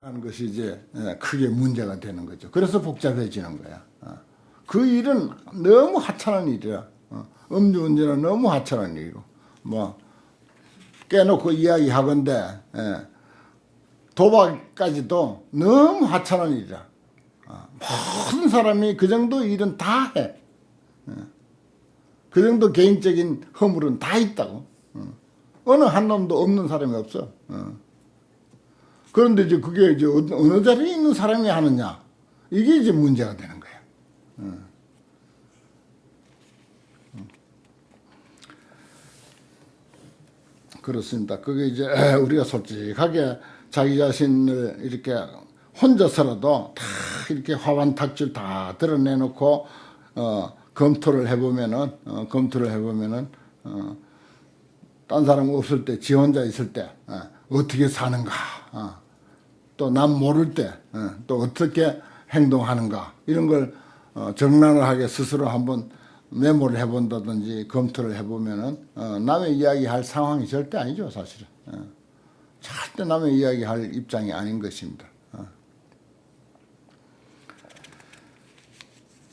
하는 것이 이제 예, 크게 문제가 되는 거죠. 그래서 복잡해지는 거야. 어. 그 일은 너무 하찮은 일이야. 어. 음주운전은 너무 하찮은 일이고 뭐 깨놓고 이야기하건대 예, 도박까지도 너무 하찮은 일이야. 어. 모든 사람이 그 정도 일은 다 해. 예. 그 정도 개인적인 허물은 다 있다고. 어. 어느 한 놈도 없는 사람이 없어. 어. 그런데 이제 그게 이제 어느 어느 자리에 있는 사람이 하느냐 이게 이제 문제가 되는 거예요. 어. 음. 그렇습니다. 그게 이제 우리가 솔직하게 자기 자신을 이렇게 혼자서라도 다 이렇게 화반 탁질 다 드러내놓고 어, 검토를 해보면은 어, 검토를 해보면은 어, 딴 사람 없을 때, 지 혼자 있을 때, 어, 떻게 사는가, 어, 또남 모를 때, 어, 또 어떻게 행동하는가, 이런 걸 어, 정난하게 스스로 한번 메모를 해본다든지 검토를 해보면은, 어, 남의 이야기 할 상황이 절대 아니죠, 사실은. 어. 절대 남의 이야기 할 입장이 아닌 것입니다. 어.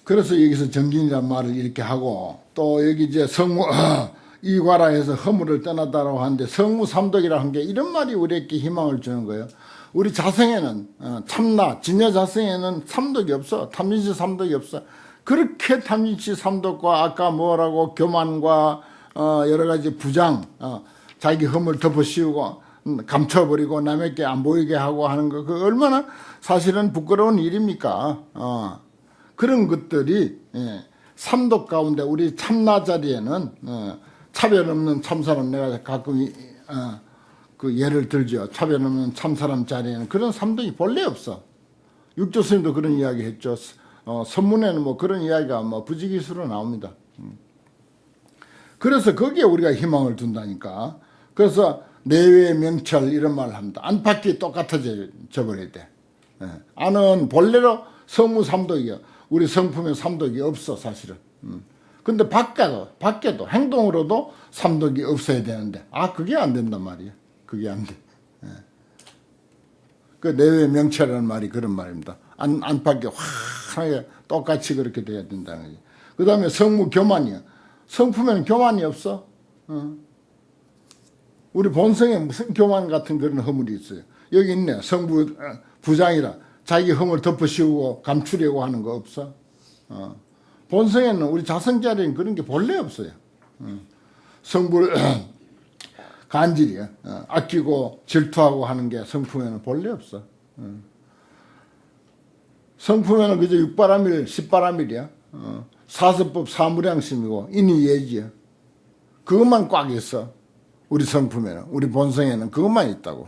그래서 여기서 정진이란 말을 이렇게 하고 또 여기 이제 성무 이과라에서 허물을 떠났다라고 하는데 성무 삼독이라 한 게 이런 말이 우리에게 희망을 주는 거예요. 우리 자성에는 어, 참나 진여 자성에는 삼독이 없어 탐진치 삼독이 없어 그렇게 탐진치 삼독과 아까 뭐라고 교만과 어, 여러 가지 부장 어, 자기 허물 덮어씌우고 음, 감춰버리고 남에게 안 보이게 하고 하는 거 그 얼마나 사실은 부끄러운 일입니까? 어. 그런 것들이 예, 삼독 가운데 우리 참나 자리에는 어, 차별 없는 참사람 내가 가끔 이- 어, 그 예를 들죠. 차별 없는 참사람 자리에는 그런 삼독이 본래 없어. 육조 스님도 그런 이야기 했죠. 어, 선문에는 뭐 그런 이야기가 뭐 부지기수로 나옵니다. 음. 그래서 거기에 우리가 희망을 둔다니까. 그래서 내외 명철 이런 말을 합니다. 안팎이 똑같아져 버려야 돼. 예. 안은 본래로 성무 삼독이야. 우리 성품에 삼독이 없어 사실은. 음. 근데 밖에도 밖에도 행동으로도 삼독이 없어야 되는데 아 그게 안 된단 말이야. 그게 안 돼. 예. 그 내외 명철이라는 말이 그런 말입니다. 안 안팎이 환하게 똑같이 그렇게 돼야 된다는 거지. 그 다음에 성무 교만이야. 성품에는 교만이 없어. 어. 우리 본성에 무슨 교만 같은 그런 허물이 있어요. 여기 있네. 성부 어, 부장이라 자기 허물 덮어씌우고 감추려고 하는 거 없어. 어. 본성에는 우리 자성자리는 그런 게 본래 없어요. 어. 성불 간질이야. 어. 아끼고 질투하고 하는 게 성품에는 본래 없어. 어. 성품에는 그저 육바람일, 십바람일이야. 어. 사서법 사무량심이고 인의예지야. 그것만 꽉 있어. 우리 성품에는 우리 본성에는 그것만 있다고.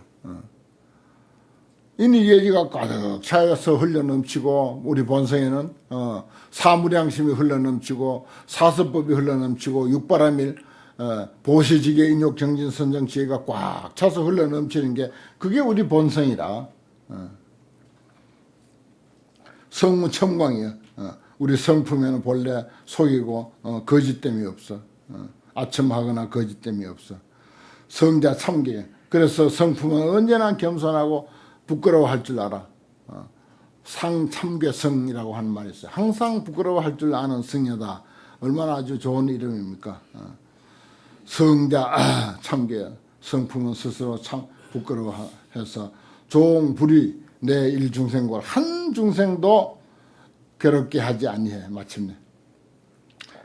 어. 이니 예지가 가득 차여서 흘러 넘치고 우리 본성에는 어, 사무량심이 흘러 넘치고 사서법이 흘러 넘치고 육바람일 어, 보시지계 인욕 정진 선정 지혜가 꽉 차서 흘러 넘치는 게 그게 우리 본성이라 어. 성무 첨광이야. 어. 우리 성품에는 본래 속이고 어, 거짓됨이 없어. 어. 아첨하거나 거짓됨이 없어. 성자 참계. 그래서 성품은 언제나 겸손하고 부끄러워할 줄 알아. 어. 상참괴성이라고 하는 말이 있어요. 항상 부끄러워할 줄 아는 성녀다. 얼마나 아주 좋은 이름입니까? 어. 성자 아, 참계. 성품은 스스로 참 부끄러워해서 종불이 내 일중생과 한 중생도 괴롭게 하지 아니해 마침내.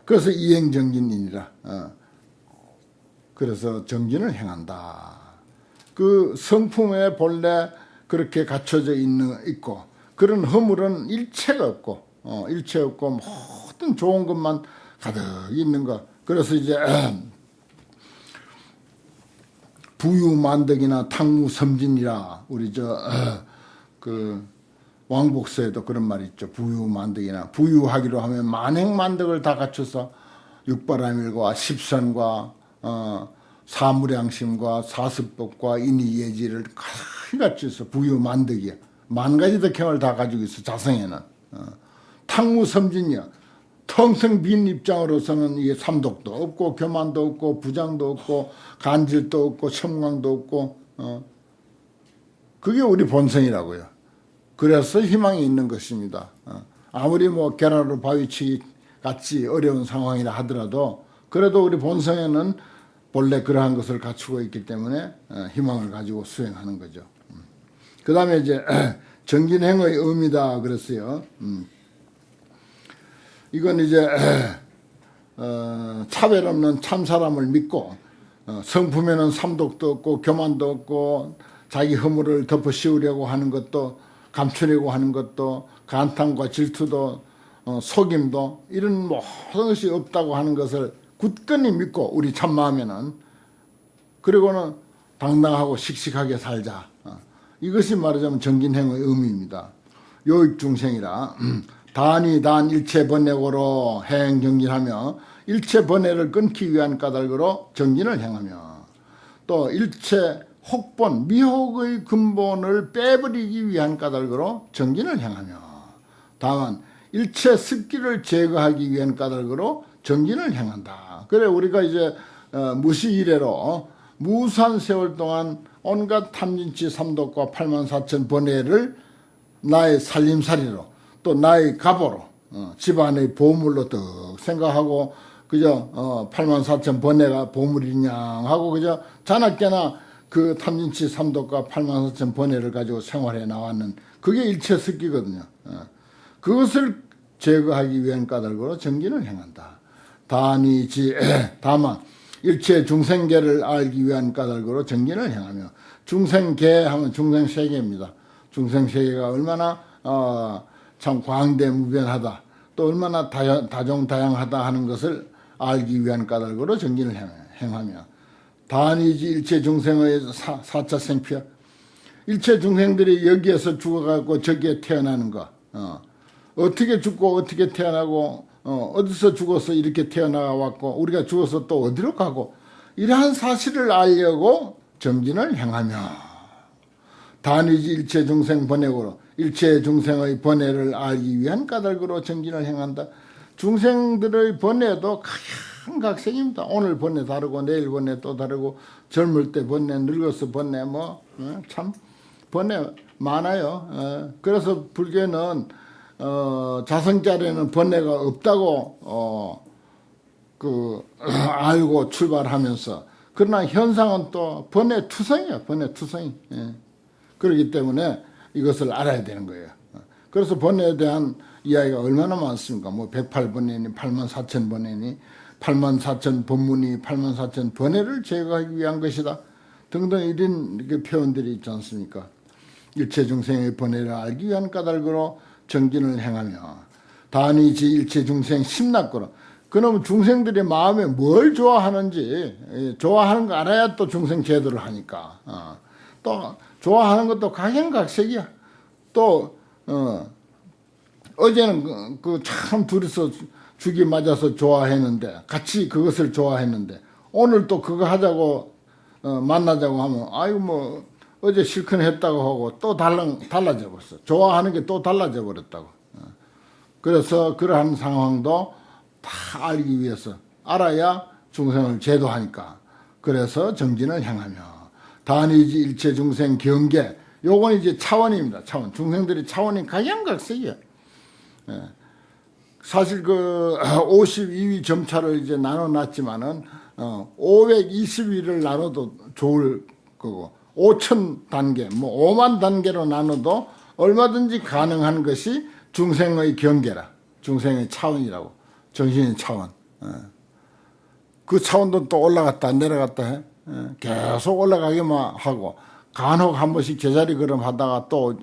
그래서 이행정진이니라. 어. 그래서 정진을 행한다. 그 성품에 본래 그렇게 갖춰져 있는 있고 그런 허물은 일체가 없고 어, 일체 없고 모든 좋은 것만 가득 있는 거. 그래서 이제 부유만덕이나 탕무섬진이라 우리 저그 왕복서에도 그런 말이 있죠. 부유만덕이나 부유하기로 하면 만행만덕을 다 갖춰서 육바라밀과 십선과 어, 사무량심과 사습법과 인의예지를 가득히 갖춰서 부유 만덕이야. 만 가지 덕행을 다 가지고 있어 자성에는. 어. 탕무섬진이야. 텅텅 빈 입장으로서는 이게 삼독도 없고 교만도 없고 부장도 없고 간질도 없고 첨광도 없고 어. 그게 우리 본성이라고요. 그래서 희망이 있는 것입니다. 어. 아무리 뭐 계란으로 바위치기 같이 어려운 상황이라 하더라도 그래도 우리 본성에는 본래 그러한 것을 갖추고 있기 때문에 어, 희망을 가지고 수행하는 거죠. 그 다음에 이제 정진행의 의미다 그랬어요. 음. 이건 이제 어, 차별 없는 참 사람을 믿고 어, 성품에는 삼독도 없고 교만도 없고 자기 허물을 덮어 씌우려고 하는 것도 감추려고 하는 것도 간탐과 질투도 어, 속임도 이런 모든 것이 없다고 하는 것을 굳건히 믿고 우리 참 마음에는 그리고는 당당하고 씩씩하게 살자. 어, 이것이 말하자면 정진행의 의미입니다. 요익 중생이라 단이 단 일체 번뇌고로 행 정진하며 일체 번뇌를 끊기 위한 까닭으로 정진을 행하며 또 일체 혹본 미혹의 근본을 빼버리기 위한 까닭으로 정진을 행하며 다만 일체 습기를 제거하기 위한 까닭으로 정진을 행한다. 그래 우리가 이제 어, 무시 이래로 무수한 세월 동안 온갖 탐진치 삼독과 8만 4천 번뇌를 나의 살림살이로 또 나의 갑오로 어, 집안의 보물로 떡 생각하고 그저 어, 8만 4천 번뇌가 보물이냐 하고 그저 자나깨나 그 탐진치 삼독과 8만 4천 번뇌를 가지고 생활해 나왔는 그게 일체 습기거든요. 어. 그것을 제거하기 위한 까닭으로 정진을 행한다. 단이지 다만 일체 중생계를 알기 위한 까닭으로 정진을 행하며 중생계 하면 중생 세계입니다. 중생 세계가 얼마나 어, 참 광대무변하다 또 얼마나 다양, 다종다양하다 하는 것을 알기 위한 까닭으로 정진을 행하며 단이지 일체 중생의 사, 사차 생피야 일체 중생들이 여기에서 죽어가고 저기에 태어나는 거 어. 어떻게 죽고 어떻게 태어나고 어, 어디서 죽어서 이렇게 태어나왔고 우리가 죽어서 또 어디로 가고 이러한 사실을 알려고 정진을 행하며 단위지 일체 중생 번뇌로 일체 중생의 번뇌를 알기 위한 까닭으로 정진을 행한다. 중생들의 번뇌도 각양각색입니다. 오늘 번뇌 다르고 내일 번뇌 또 다르고 젊을 때 번뇌 늙어서 번뇌 뭐참 번뇌 많아요. 어, 그래서 불교는 어, 자성자리에는 번뇌가 없다고 어, 그 알고 출발하면서 그러나 현상은 또 번뇌 투성이야 번뇌 투성이 예. 그렇기 때문에 이것을 알아야 되는 거예요. 그래서 번뇌에 대한 이야기가 얼마나 많습니까? 뭐 108번뇌니 8만 4천 번뇌니 8만 4천 법문이 8만 4천 번뇌를 제거하기 위한 것이다. 등등 이런 그 표현들이 있지 않습니까? 일체 중생의 번뇌를 알기 위한 까닭으로 정진을 행하며 단이지 일체 중생 심납거로 그놈 중생들의 마음에 뭘 좋아하는지 예, 좋아하는 거 알아야 또 중생 제도를 하니까 어. 또 좋아하는 것도 각양각색이야 또 어, 어제는 그참 둘이서 죽이 맞아서 좋아했는데 같이 그것을 좋아했는데 오늘 또 그거 하자고 어, 만나자고 하면 아이고 뭐 어제 실컷 했다고 하고 또 달라, 달라져 버렸어. 좋아하는 게 또 달라져 버렸다고. 어. 그래서 그러한 상황도 다 알기 위해서 알아야 중생을 제도하니까. 그래서 정진을 향하며 단이지 일체 중생 경계 요건 이제 차원입니다. 차원. 중생들이 차원이 각양각색이야. 예. 사실 그 52위 점차를 이제 나눠 놨지만은 어 520위를 나눠도 좋을 거고 5천 단계, 뭐 5만 단계로 나눠도 얼마든지 가능한 것이 중생의 경계라. 중생의 차원이라고. 정신의 차원. 예. 그 차원도 또 올라갔다 내려갔다 해. 예. 계속 올라가기만 하고 간혹 한 번씩 제자리 걸음 하다가 또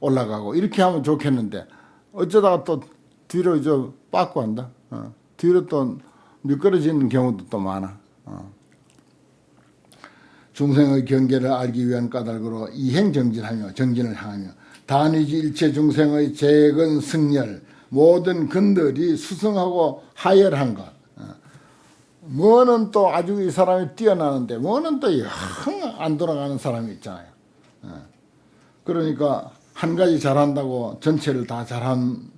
올라가고 이렇게 하면 좋겠는데 어쩌다가 또 뒤로 저 빠꾸 한다. 어. 뒤로 또 미끄러지는 경우도 또 많아. 어. 중생의 경계를 알기 위한 까닭으로 이행정진하며 정진을 향하며 단위지 일체 중생의 재근 승열 모든 근들이 수승하고 하열한 것 어. 뭐는 또 아주 이 사람이 뛰어나는데 뭐는 또 영 안 돌아가는 사람이 있잖아요 어. 그러니까 한 가지 잘한다고 전체를 다 잘한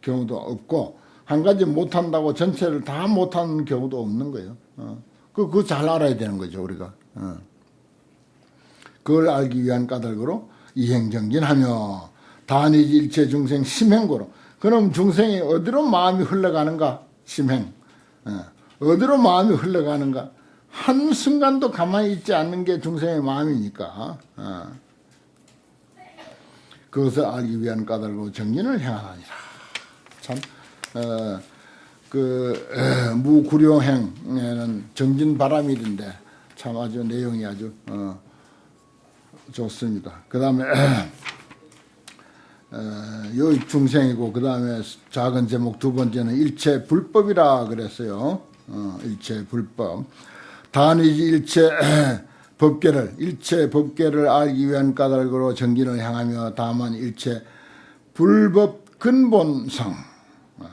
경우도 없고 한 가지 못한다고 전체를 다 못하는 경우도 없는 거예요 어. 그, 그거 잘 알아야 되는 거죠 우리가 어. 그걸 알기 위한 까닭으로 이행정진하며 단이지 일체 중생 심행고로. 그럼 중생이 어디로 마음이 흘러가는가? 심행. 어, 어디로 마음이 흘러가는가? 한 순간도 가만히 있지 않는 게 중생의 마음이니까. 어. 그것을 알기 위한 까닭으로 정진을 행하니라. 참 어, 그 에, 무구룡행에는 정진 바람일인데 참 아주 내용이 아주 어, 좋습니다. 그 다음에 요 중생이고 그 다음에 작은 제목 두 번째는 일체 불법이라 그랬어요. 어, 일체 불법. 단이지 일체 법계를 일체 법계를 알기 위한 까닭으로 정진을 향하며 다만 일체 불법 근본성 어,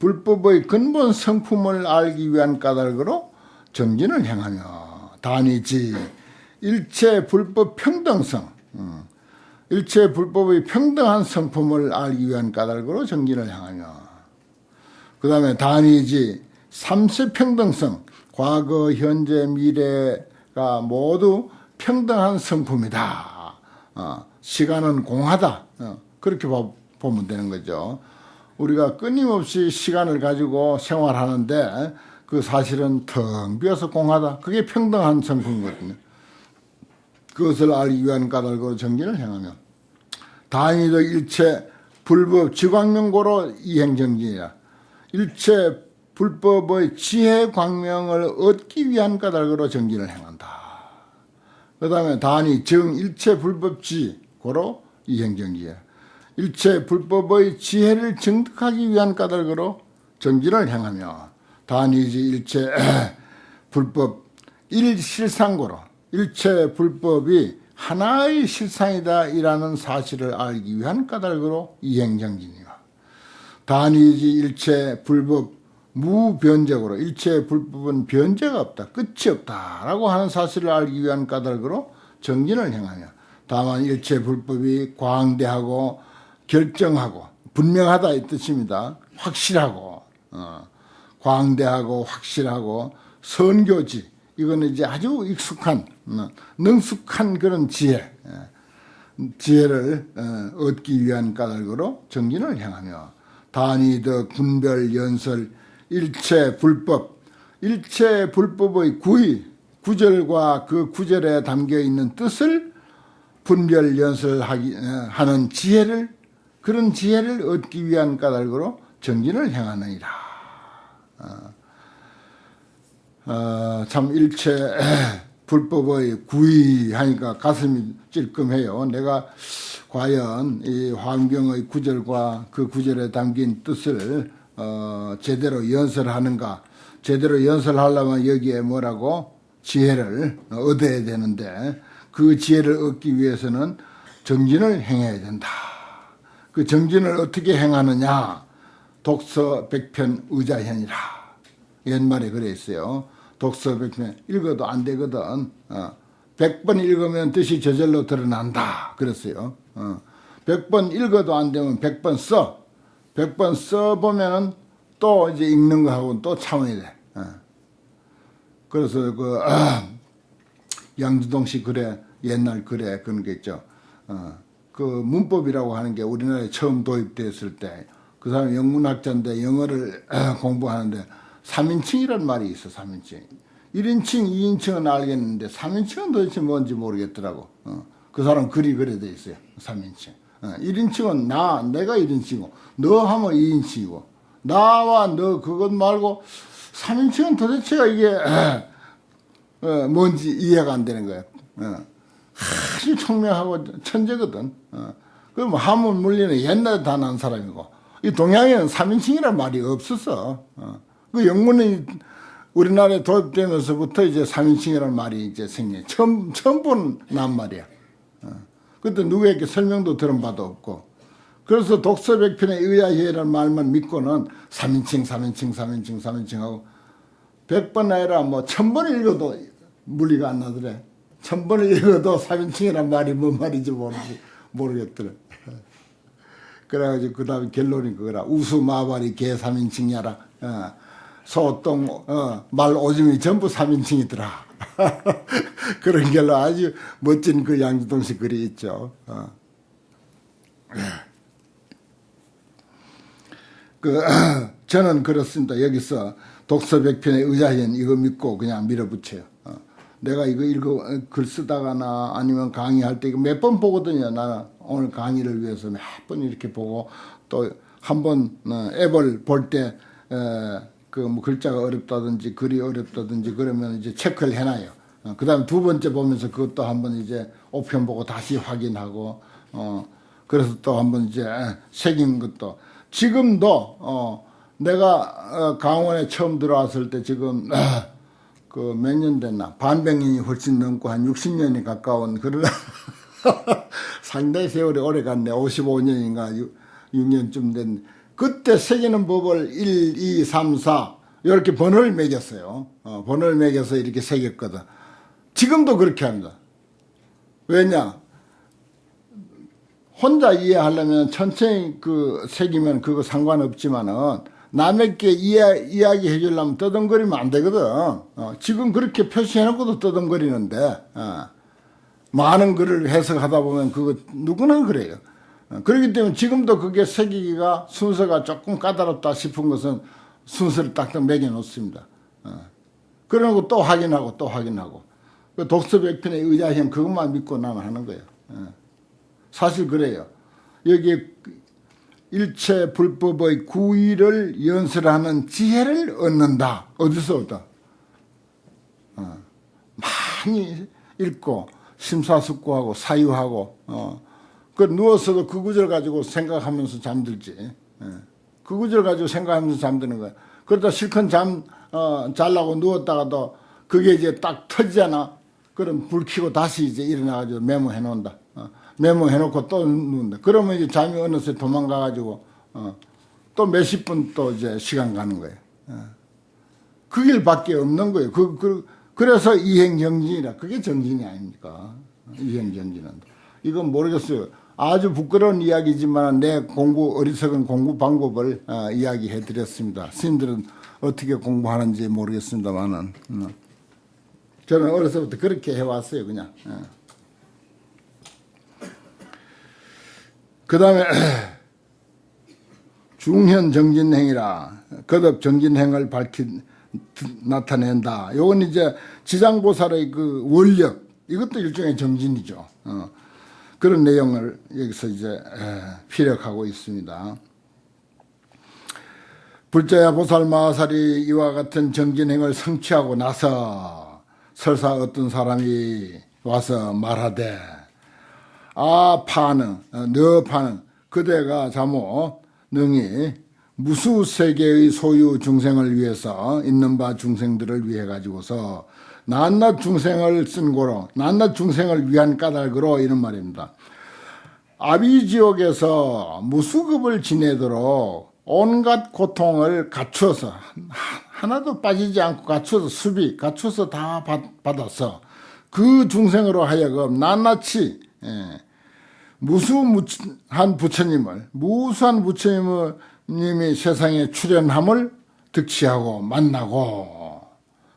불법의 근본 성품을 알기 위한 까닭으로 정진을 행하며 단이지. 일체 불법 평등성. 음, 일체 불법의 평등한 성품을 알기 위한 까닭으로 정진을 향하며. 그 다음에 단이지. 삼세 평등성. 과거 현재 미래가 모두 평등한 성품이다. 어, 시간은 공하다. 어, 그렇게 보- 보면 되는 거죠. 우리가 끊임없이 시간을 가지고 생활하는데 그 사실은 텅 비어서 공하다 그게 평등한 성품이거든요 그것을 알기 위한 까닭으로 정진을 행하며 다행히도 일체 불법 지광명고로 이행정진이라 일체 불법의 지혜 광명을 얻기 위한 까닭으로 정진을 행한다. 그 다음에 단이 정 일체 불법지 고로 이행정지야. 일체 불법의 지혜를 정득하기 위한 까닭으로 정진을 행하며 단이지 일체 불법 일실상고로 일체 불법이 하나의 실상이다 이라는 사실을 알기 위한 까닭으로 이행정진이요. 단이지 일체 불법 무변적으로 일체 불법은 변제가 없다 끝이 없다라고 하는 사실을 알기 위한 까닭으로 정진을 행하며 다만 일체 불법이 광대하고 결정하고 분명하다 이 뜻입니다 확실하고 어, 광대하고 확실하고 선교지 이거는 이제 아주 익숙한 어, 능숙한 그런 지혜 예. 지혜를 어, 얻기 위한 까닭으로 정진을 행하며 단위더 군별 연설 일체 불법 일체 불법의 구의 구절과 그 구절에 담겨 있는 뜻을 분별 연설하기 어, 지혜를 그런 지혜를 얻기 위한 까닭으로 정진을 행하느니라. 어, 참 일체 불법의 구의하니까 가슴이 찔끔해요. 내가 과연 이 환경의 구절과 그 구절에 담긴 뜻을 어, 제대로 연설하는가? 제대로 연설하려면 여기에 뭐라고 지혜를 얻어야 되는데 그 지혜를 얻기 위해서는 정진을 행해야 된다. 그 정진을 어떻게 행하느냐? 독서 백편 의자현이라. 옛말에 그래 있어요. 독서 백편 읽어도 안 되거든. 어. 100번 읽으면 뜻이 저절로 드러난다. 그랬어요. 어. 100번 읽어도 안 되면 100번 써. 100번 써보면은 또 이제 읽는 거하고는 또 차원이 돼. 어. 그래서 그, 아, 양주동 씨 글에, 옛날 글에 그런 게 있죠. 어. 그 문법이라고 하는 게 우리나라에 처음 도입됐을 때 그 사람 영문학자인데 영어를 공부하는데 3인칭이라는 말이 있어, 3인칭. 1인칭, 2인칭은 알겠는데 3인칭은 도대체 뭔지 모르겠더라고. 어. 그 사람 글이 그래 돼 있어요. 3인칭. 어. 1인칭은 나, 내가 1인칭이고, 너 하면 2인칭이고, 나와 너 그것 말고 3인칭은 도대체가 이게 어, 뭔지 이해가 안 되는 거야. 어. 아주 총명하고 천재거든. 어. 그럼 하문 물리는 옛날에 다 난 사람이고, 이 동양에는 3인칭이란 말이 없었어. 어. 그 영문이 우리나라에 도입되면서부터 이제 3인칭이라는 말이 이제 생겨. 처음, 처음 본 낱말이야. 어. 그때 누구에게 설명도 들은 바도 없고. 그래서 독서백편에 의아해라는 말만 믿고는 3인칭, 3인칭, 3인칭, 3인칭 하고 100번 아니라 뭐 1000번 읽어도 물리가 안 나더래. 1000번을 읽어도 3인칭이란 말이 뭔 말인지 모르겠더래. 그래가지고 그 다음에 결론이 그거라. 우수마발이 개 3인칭이야라. 어. 소똥, 어, 말 오줌이 전부 3인칭이더라. 그런 결로 아주 멋진 그 양주동 씨 글이 있죠. 어. 그 저는 그렇습니다. 여기서 독서백편의 의자현 이거 믿고 그냥 밀어붙여요. 어. 내가 이거 읽어 글 쓰다가나 아니면 강의할 때 이거 몇 번 보거든요. 나는 오늘 강의를 위해서 몇 번 이렇게 보고 또 한번 어, 앱을 볼때 그뭐 글자가 어렵다든지 글이 어렵다든지 그러면 이제 체크를 해놔요. 어, 그다음 두 번째 보면서 그것도 한번 이제 오편 보고 다시 확인하고 어 그래서 또 한번 이제 새긴 것도 지금도 어 내가 어, 강원에 처음 들어왔을 때 지금 그 몇 년 됐나? 반백년이 훨씬 넘고 한 60년이 가까운 그런 상당히 세월이 오래 갔네. 55년인가 6, 년쯤 됐네 그때 새기는 법을 1, 2, 3, 4 이렇게 번호를 매겼어요. 어, 번호를 매겨서 이렇게 새겼거든. 지금도 그렇게 합니다. 왜냐? 혼자 이해하려면 천천히 그 새기면 그거 상관없지만은 남에게 이해, 이야기해 주려면 떠덩거리면 안 되거든. 어, 지금 그렇게 표시해놓고도 떠덩거리는데, 어, 많은 글을 해석하다 보면 그거 누구나 그래요. 어, 그렇기 때문에 지금도 그게 새기기가 순서가 조금 까다롭다 싶은 것은 순서를 딱딱 매겨 놓습니다. 어. 그러고 또 확인하고 또 확인하고. 그 독서백편의 의자형 그것만 믿고 나는 하는 거예요. 어. 사실 그래요. 여기 일체 불법의 구의를 연설하는 지혜를 얻는다. 어디서 얻어? 어, 많이 읽고 심사숙고하고 사유하고 어, 그 누워서도 그 구절 가지고 생각하면서 잠들지. 예. 그 구절 가지고 생각하면서 잠드는 거야. 그러다 실컷 잠 어, 잘라고 누웠다가도 그게 이제 딱 터지잖아. 그럼 불 켜고 다시 이제 일어나가지고 메모해 놓는다. 어, 메모해 놓고 또 누운다. 그러면 이제 잠이 어느새 도망가가지고 어, 또 몇십 분 또 이제 시간 가는 거예요. 어. 그 길밖에 없는 거예요. 그, 그, 그래서 이행정진이라. 그게 정진이 아닙니까? 이행정진은. 이건 모르겠어요. 아주 부끄러운 이야기지만 내 공부, 어리석은 공부 방법을 어, 이야기해 드렸습니다. 스님들은 어떻게 공부하는지 모르겠습니다만은. 음. 저는 어려서부터 그렇게 해왔어요, 그냥. 그 다음에 중현 정진행이라 거듭 정진행을 밝힌 나타낸다. 요건 이제 지장보살의 그 원력 이것도 일종의 정진이죠. 어. 그런 내용을 여기서 이제 에, 피력하고 있습니다. 불자야 보살 마하살이 이와 같은 정진행을 성취하고 나서 설사 어떤 사람이 와서 말하되 아 파는 어, 너 파는 그대가 자모 능히 무수 세계의 소유 중생을 위해서 있는 바 중생들을 위해 가지고서 낱낱 중생을 쓴 고로 낱낱 중생을 위한 까닭으로 이런 말입니다. 아비지옥에서 무수급을 지내도록 온갖 고통을 갖추어서 하나도 빠지지 않고 갖추어서 수비 갖추어서 다 받, 받아서 그 중생으로 하여금 낱낱이 예, 무수한 부처님을 무수한 부처님이 세상에 출현함을 득치하고 만나고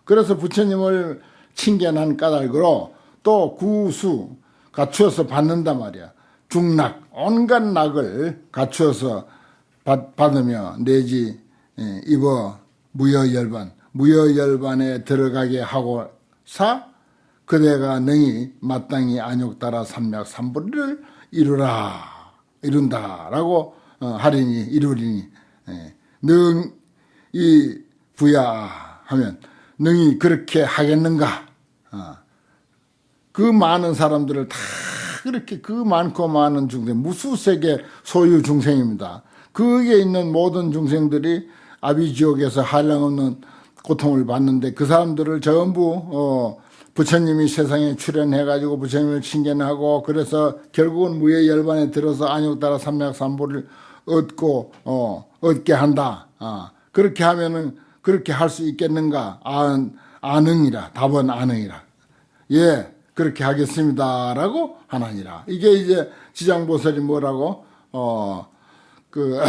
그래서 부처님을 칭견한 까닭으로 또 구수 갖추어서 받는단 말이야. 중낙 온갖 낙을 갖추어서 받, 받으며 내지 예, 입어 무여열반 무여열반에 들어가게 하고 사 그대가 능히 마땅히 안욕 따라 삼맥 삼불을 이루라 이룬다라고 어, 하리니 이루리니 예. 능이 부야하면 능이 그렇게 하겠는가 어. 그 많은 사람들을 다 그렇게 그 많고 많은 중생 무수세계 소유 중생입니다 거기에 있는 모든 중생들이 아비지옥에서 한량없는 고통을 받는데 그 사람들을 전부 어, 부처님이 세상에 출현해가지고 부처님을 칭견하고 그래서 결국은 무예 열반에 들어서 안욕따라 삼맥삼보를 얻고 어, 얻게 한다. 아, 그렇게 하면은 그렇게 할 수 있겠는가? 안, 안응이라 답은 안응이라. 예, 그렇게 하겠습니다라고 하나니라. 이게 이제 지장보살이 뭐라고 어그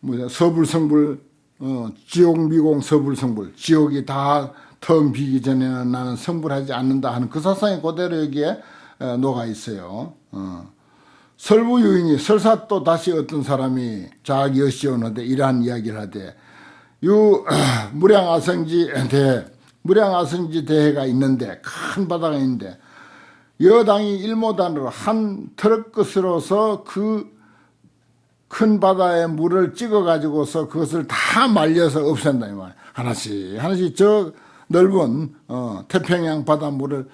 뭐야 서불성불 어, 지옥 미공 서불성불 지옥이 다 텅 비기 전에는 나는 성불하지 않는다 하는 그 사상이 그대로 여기에 어, 녹아 있어요. 어. 설부 유인이 설사 또 다시 어떤 사람이 자기 여시오는데 이러한 이야기를 하되 유 무량 아성지 대 무량 아성지 대회가 있는데 큰 바다가 있는데 여당이 일모단으로 한 트럭 끝으로서 그 큰 바다에 물을 찍어 가지고서 그것을 다 말려서 없앤다 이 말. 하나씩 하나씩 저 넓은 어, 태평양 바닷물을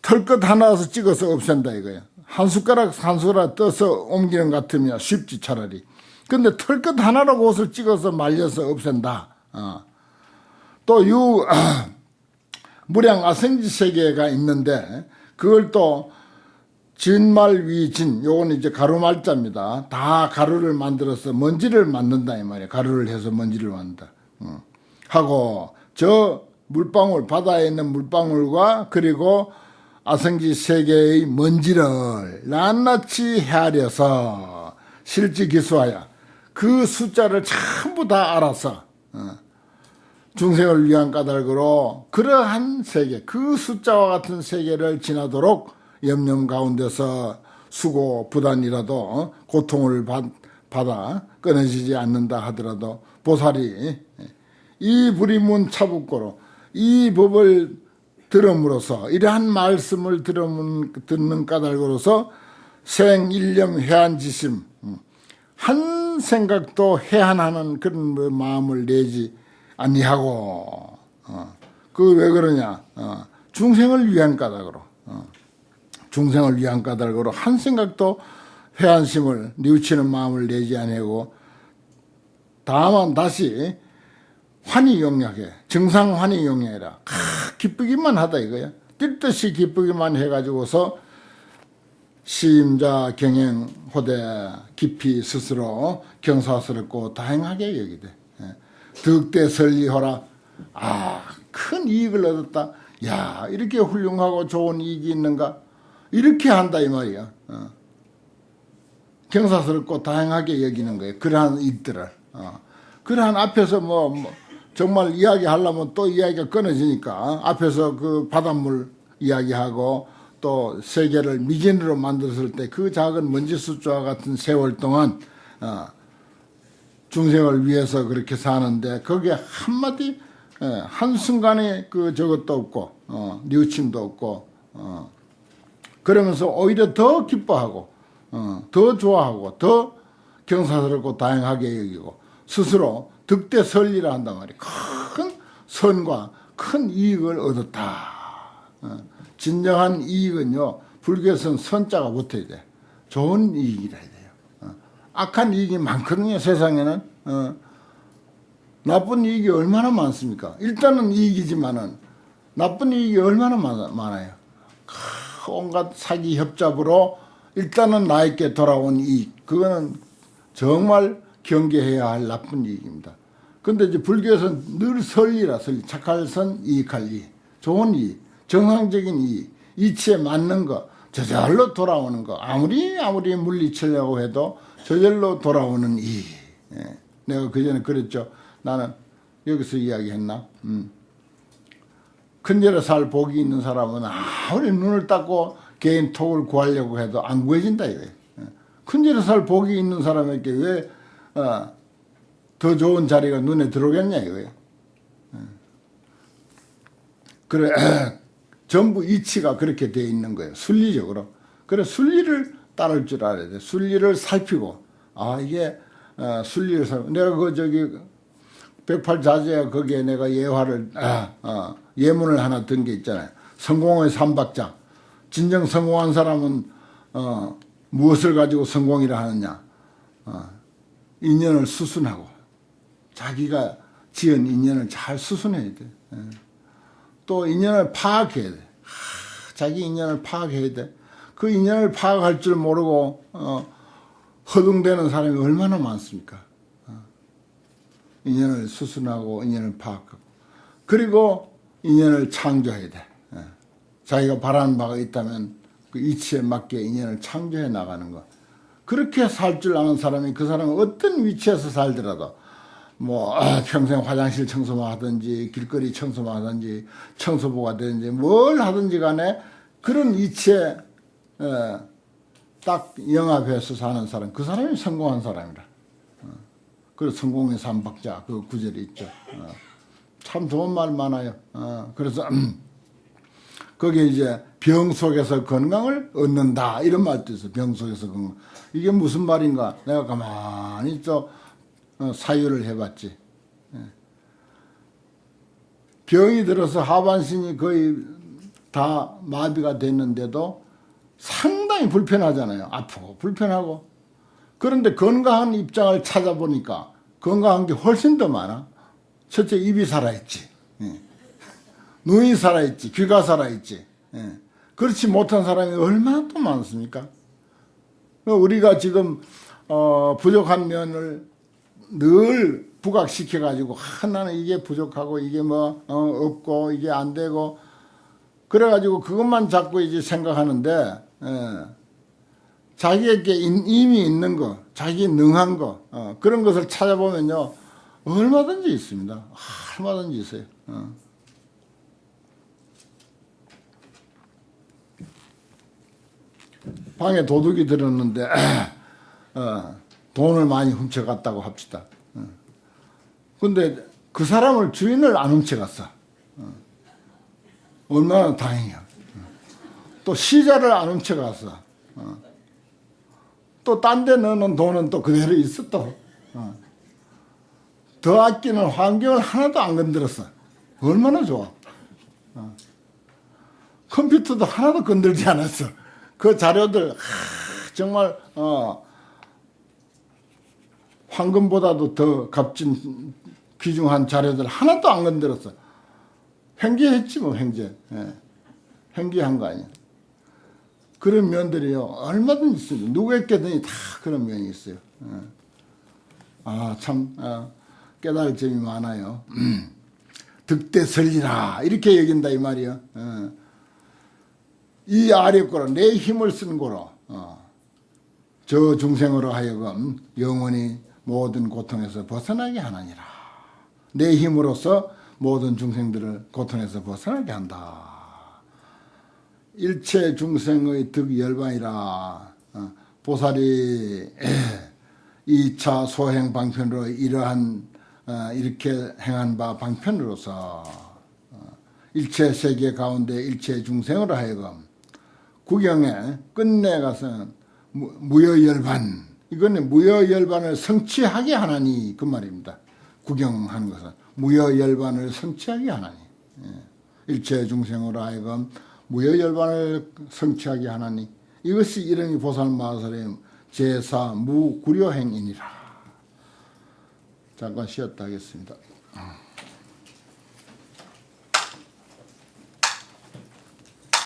털끝 하나서 찍어서 없앤다 이거야. 한 숟가락 한 숟가락 떠서 옮기는 것 같으면 쉽지 차라리. 근데 털끝 하나로 그것을 찍어서 말려서 없앤다. 어. 또유 무량 아성지 세계가 있는데 그걸 또 진말 위진 요건 이제 가루말자입니다. 다 가루를 만들어서 먼지를 만든다 이 말이에요. 가루를 해서 먼지를 만든다. 음. 하고 저 물방울 바다에 있는 물방울과 그리고 아성지 세계의 먼지를 낱낱이 헤아려서 실지 기수하여 그 숫자를 전부 다 알아서 어, 중생을 위한 까닭으로 그러한 세계, 그 숫자와 같은 세계를 지나도록 염려 가운데서 수고 부단이라도 어, 고통을 받, 받아 끊어지지 않는다 하더라도 보살이 이 불이문 차북고로 이 법을 들음으로써 이러한 말씀을 들으면, 듣는 까닭으로서 생일념 해안지심 음, 한 생각도 해안하는 그런 마음을 내지 아니하고 어, 그왜 그러냐 어, 중생을 위한 까닭으로 어, 중생을 위한 까닭으로 한 생각도 회한심을 뉘우치는 마음을 내지 아니하고 다만 다시 환희 용약해 정상 환희 용약이라. 아, 기쁘기만 하다 이거야. 뛸 듯이 기쁘기만 해가지고서 시임자 경행 호대 깊이 스스로 경사스럽고 다행하게 여기되 예. 득대 설리허라. 아 큰 이익을 얻었다. 야 이렇게 훌륭하고 좋은 이익이 있는가? 이렇게 한다 이 말이야. 어. 경사스럽고 다양하게 여기는 거예요. 그러한 이익들을. 어. 그러한 앞에서 뭐, 뭐 정말 이야기하려면 또 이야기가 끊어지니까 앞에서 그 바닷물 이야기하고 또 세계를 미진으로 만들었을 때 그 작은 먼지 숫자와 같은 세월 동안 어, 중생을 위해서 그렇게 사는데 거기에 한마디 예, 한순간에 그 저것도 없고 어, 뉘우침도 없고 어, 그러면서 오히려 더 기뻐하고 어, 더 좋아하고 더 경사스럽고 다양하게 여기고 스스로 득대 설리라 한단 말이에요. 큰 선과 큰 이익을 얻었다. 어, 진정한 이익은요, 불교에서는 선자가 붙어야 돼. 좋은 이익이라 해야 돼요. 어, 악한 이익이 많거든요, 세상에는. 어, 나쁜 이익이 얼마나 많습니까? 일단은 이익이지만은 나쁜 이익이 얼마나 많아 요. 온갖 사기 협잡으로 일단은 나에게 돌아온 이익. 그거는 정말 경계해야 할 나쁜 이익입니다. 근데 이제 불교에서는 늘 설리라 설리. 착할 선, 이익할 이. 좋은 이익. 정상적인 이익. 이치에 맞는 거. 저절로 돌아오는 거. 아무리 아무리 물리치려고 해도 저절로 돌아오는 이익. 예. 내가 그전에 그랬죠. 나는 여기서 이야기했나? 음. 큰절에 살 복이 있는 사람은 아무리 눈을 닦고 개인 톡을 구하려고 해도 안 구해진다 이거예요. 예. 큰절에 살 복이 있는 사람에게 왜 어, 더 좋은 자리가 눈에 들어오겠냐 이거예요. 예. 그래 전부 이치가 그렇게 돼 있는 거예요. 순리적으로. 그래 순리를 따를 줄 알아야 돼. 순리를 살피고 아 이게 어, 순리를 살. 내가 그 저기 백팔자재 거기에 내가 예화를 아, 어, 예문을 하나 든 게 있잖아요. 성공의 삼박자. 진정 성공한 사람은 어, 무엇을 가지고 성공이라 하느냐? 어, 인연을 수순하고 자기가 지은 인연을 잘 수순해야 돼. 예. 또 인연을 파악해야 돼. 하, 자기 인연을 파악해야 돼. 그 인연을 파악할 줄 모르고 어, 허둥대는 사람이 얼마나 많습니까? 어. 인연을 수순하고 인연을 파악하고 그리고 인연을 창조해야 돼. 예. 자기가 바라는 바가 있다면 그 이치에 맞게 인연을 창조해 나가는 거. 그렇게 살 줄 아는 사람이 그 사람은 어떤 위치에서 살더라도 뭐 아, 평생 화장실 청소만 하든지 길거리 청소만 하든지 청소부가 되든지 뭘 하든지 간에 그런 이치에 어, 딱 영합해서 사는 사람, 그 사람이 성공한 사람이라. 어. 그래서 성공의 삼박자 그 구절이 있죠. 어. 참 좋은 말 많아요. 어. 그래서 거기에 이제 병 속에서 건강을 얻는다 이런 말도 있어. 병 속에서 건강. 이게 무슨 말인가? 내가 가만히 또 어, 사유를 해봤지. 예. 병이 들어서 하반신이 거의 다 마비가 됐는데도 상당히 불편하잖아요. 아프고 불편하고. 그런데 건강한 입장을 찾아보니까 건강한 게 훨씬 더 많아. 첫째 입이 살아있지. 예. 눈이 살아있지. 귀가 살아있지. 예. 그렇지 못한 사람이 얼마나 또 많습니까? 우리가 지금 어, 부족한 면을 늘 부각시켜 가지고 하나는 이게 부족하고 이게 뭐 어, 없고 이게 안 되고 그래 가지고 그것만 자꾸 이제 생각하는데 예. 자기에게 인- 이미 있는 거, 자기 능한 거 어, 그런 것을 찾아보면요 얼마든지 있습니다. 얼마든지 있어요. 어. 방에 도둑이 들었는데 어, 돈을 많이 훔쳐갔다고 합시다. 어. 근데 그 사람을 주인을 안 훔쳐갔어. 어. 얼마나 다행이야. 어. 또 시자를 안 훔쳐갔어. 어. 또 딴 데 넣는 돈은 또 그대로 있어 또. 어. 더 아끼는 환경을 하나도 안 건드렸어. 얼마나 좋아. 어. 컴퓨터도 하나도 건들지 않았어. 그 자료들 하, 정말 어, 황금보다도 더 값진 귀중한 자료들 하나도 안 건드렸어. 횡재했지 뭐 횡재. 예. 횡재한 거 아니야. 그런 면들이요 얼마든지 있습니다. 누구에게든지 다 그런 면이 있어요. 예. 아참 어, 깨달을 점이 많아요. 득대설리라 이렇게 여긴다 이 말이요. 어. 이 아래 거로 내 힘을 쓰는 거로 어. 저 중생으로 하여금 영원히 모든 고통에서 벗어나게 하나니라. 내 힘으로서 모든 중생들을 고통에서 벗어나게 한다. 일체 중생의 득 열반이라 어. 보살이 2차 소행 방편으로 이러한 어, 이렇게 행한 바 방편으로서 어, 일체 세계 가운데 일체 중생으로 하여금 구경에 끝내 가서 무- 무여열반 이거는 무여열반을 성취하게 하나니 그 말입니다. 구경하는 것은 무여열반을 성취하게 하나니 예. 일체 중생으로 하여금 무여열반을 성취하게 하나니 이것이 이름이 보살마설의 제사 무구려행이니라. 잠깐 쉬었다 하겠습니다.